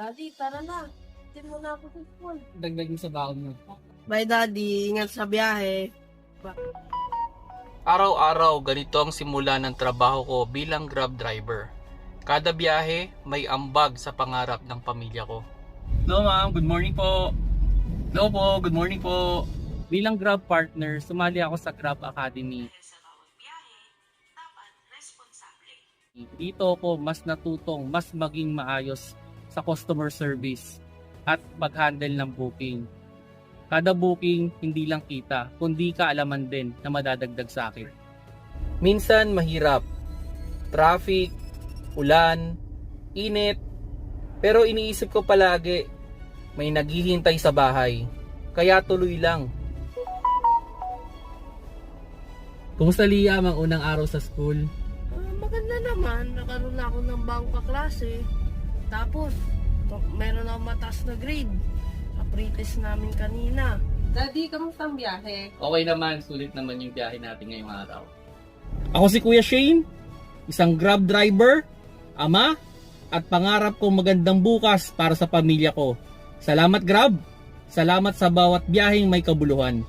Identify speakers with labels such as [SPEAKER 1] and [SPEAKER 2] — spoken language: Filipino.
[SPEAKER 1] Daddy, tara na. Hindi mo na ako sa school.
[SPEAKER 2] Dagdag mo sa baon mo.
[SPEAKER 1] Bye, Daddy. Ingat sa biyahe.
[SPEAKER 3] Araw-araw ganito ang simula ng trabaho ko bilang grab driver. Kada biyahe, may ambag sa pangarap ng pamilya ko.
[SPEAKER 2] Hello ma'am, good morning po. Hello po, good morning po. Bilang Grab partner, sumali ako sa Grab Academy. Dito ako mas natutong mas maging maayos sa customer service at pag-handle ng booking. Kada booking, hindi lang kita, kundi kaalaman din na madadagdag sa akin.
[SPEAKER 3] Minsan mahirap. Traffic, ulan, init. Pero iniisip ko palagi, may naghihintay sa bahay. Kaya tuloy lang.
[SPEAKER 2] Kumusta Liam ang unang araw sa school?
[SPEAKER 1] Ah, maganda naman. Nakaroon na ako ng bagong kaklase. Tapos, to- meron ako mataas na grade. Sa pretest namin kanina. Daddy, kamusta ang biyahe?
[SPEAKER 2] Okay naman, sulit naman yung biyahe natin ngayong araw. Ako si Kuya Shane, isang Grab driver, ama, at pangarap kong magandang bukas para sa pamilya ko. Salamat Grab! Salamat sa bawat biyaheng may kabuluhan.